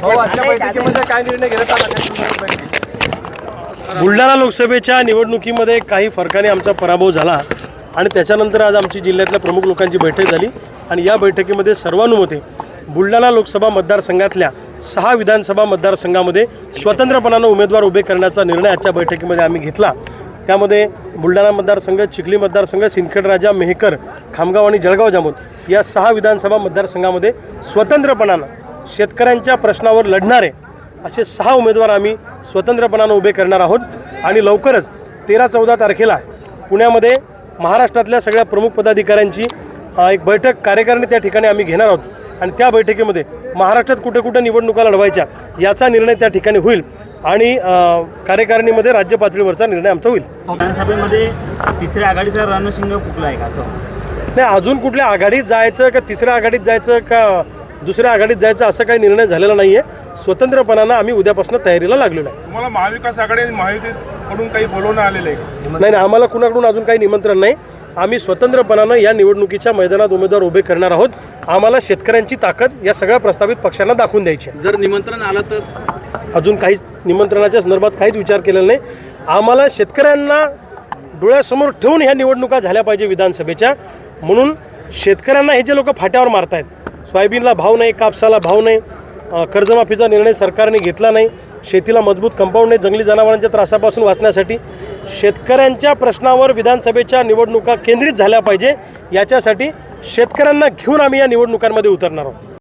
भाऊ आजच्या बैठकीमध्ये काय निर्णय घेण्यात आला? काय तुमच्या बैठकीत? बुलढाणा लोकसभेच्या निवडणुकीमध्ये काही फरकाने आमचा पराभव झाला आणि त्याच्यानंतर आज आमची जिल्ह्यातल्या प्रमुख लोकांची बैठक झाली. आणि या बैठकीमध्ये सर्वानुमते बुलढाणा लोकसभा मतदारसंघातल्या सहा विधानसभा मतदारसंघामध्ये स्वतंत्रपणानं उमेदवार उभे करण्याचा निर्णय आजच्या बैठकीमध्ये आम्ही घेतला. त्यामध्ये बुलढाणा मतदारसंघ चिखली मतदारसंघ सिंदखेडराजा मेहकर खामगाव आणि जळगाव जामोद या सहा विधानसभा मतदारसंघामध्ये स्वतंत्रपणानं शेतकऱ्यांच्या प्रश्नावर लढणारे असे सहा उमेदवार आम्ही स्वतंत्रपणानं उभे करणार आहोत. आणि लवकरच तेरा चौदा तारखेला पुण्यामध्ये महाराष्ट्रातल्या सगळ्या प्रमुख पदाधिकाऱ्यांची एक बैठक कार्यकारिणी त्या ठिकाणी आम्ही घेणार आहोत. आणि त्या बैठकीमध्ये महाराष्ट्रात कुठे कुठे निवडणुका लढवायच्या याचा निर्णय त्या ठिकाणी होईल. आणि कार्यकारिणीमध्ये राज्य पातळीवरचा निर्णय आमचा होईल. विधानसभेमध्ये तिसऱ्या आघाडीचा रणशिंग फुकला आहे का असं? नाही अजून कुठल्या आघाडीत जायचं का तिसऱ्या आघाडीत जायचं का दुसऱ्या आघाडीत जायचं असं काही निर्णय झालेला नाही आहे स्वतंत्रपणानं आम्ही उद्यापासून तयारीला लागलेलो आहे. तुम्हाला महाविकास आघाडी आणि महायुतीकडून काही बोलवणं आलेलं आहे? नाही नाही आम्हाला कुणाकडून अजून काही निमंत्रण नाही. आम्ही स्वतंत्रपणानं या निवडणुकीच्या मैदानात उमेदवार उभे करणार आहोत. आम्हाला शेतकऱ्यांची ताकद या सगळ्या प्रस्तावित पक्षांना दाखवून द्यायची आहे. जर निमंत्रण आलं तर? अजून काहीच निमंत्रणाच्या संदर्भात काहीच विचार केलेला नाही. आम्हाला शेतकऱ्यांना डोळ्यासमोर ठेवून ह्या निवडणुका झाल्या पाहिजे विधानसभेच्या. म्हणून शेतकऱ्यांना हे जे लोक फाट्यावर मारतायत सोयाबीनला भाव नाही कापसाला भाव नाही कर्जमाफीचा निर्णय सरकारने घेतला नाही शेतीला मजबूत कंपाऊंड नाही जंगली जनावरांच्या त्रासापासून वाचण्यासाठी शेतकऱ्यांच्या प्रश्नावर विधानसभेच्या निवडणुका केंद्रित झाल्या पाहिजे याच्यासाठी शेतकऱ्यांना घेऊन आम्ही या निवडणुकांमध्ये उतरणार आहोत.